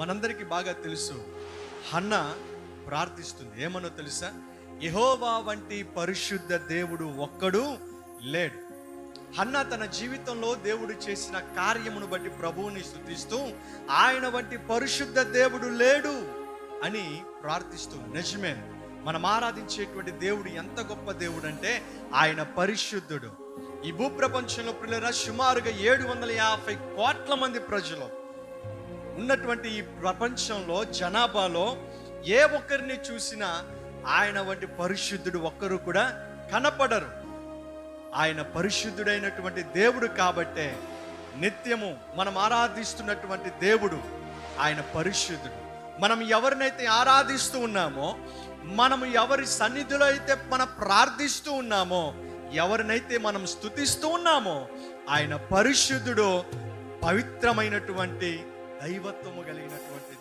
మనందరికీ బాగా తెలుసు. హన్న ప్రార్థిస్తుంది. ఏమనో తెలుసా? యహోవా వంటి పరిశుద్ధ దేవుడు ఒక్కడు లేడు. హన్న తన జీవితంలో దేవుడు చేసిన కార్యమును బట్టి ప్రభువుని స్థుతిస్తూ ఆయన వంటి పరిశుద్ధ దేవుడు లేడు అని ప్రార్థిస్తూ నిజమే. మనం ఆరాధించేటువంటి దేవుడు ఎంత గొప్ప దేవుడు అంటే ఆయన పరిశుద్ధుడు. ఈ భూప్రపంచంలో పిల్లల సుమారుగా ఏడు వందల యాభై కోట్ల మంది ప్రజలు. ఉన్నటువంటి ఈ ప్రపంచంలో జనాభాలో ఏ ఒక్కరిని చూసినా ఆయన వంటి పరిశుద్ధుడు ఒక్కరు కూడా కనపడరు. ఆయన పరిశుద్ధుడైనటువంటి దేవుడు కాబట్టే నిత్యము మనం ఆరాధిస్తున్నటువంటి దేవుడు ఆయన పరిశుద్ధుడు. మనం ఎవరినైతే ఆరాధిస్తూ ఉన్నామో మనం ఎవరి సన్నిధిలో అయితే మనం ప్రార్థిస్తూ ఉన్నామో ఎవరినైతే మనం స్తుతిస్తూ ఉన్నామో ఆయన పరిశుద్ధుడు పవిత్రమైనటువంటి దైవత్వము కలిగినటువంటి